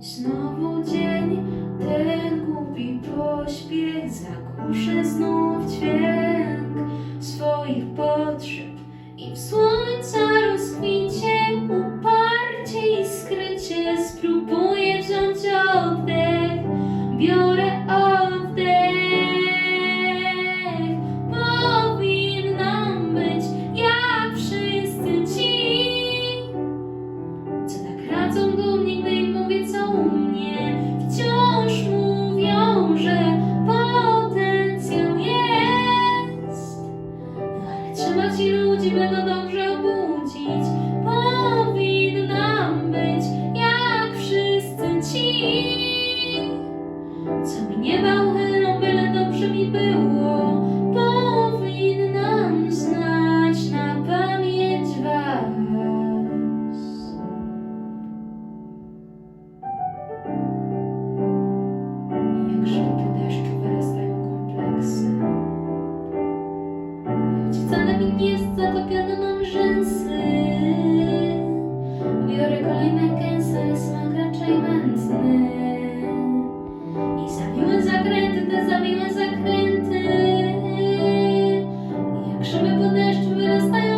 Znowu dzień, ten głupi pośpiech Zagłuszę znów dźwięk swoich potrzeb I w słońca rozkwicie uparcie i skrycie Spróbuję wziąć oddech, biorę people just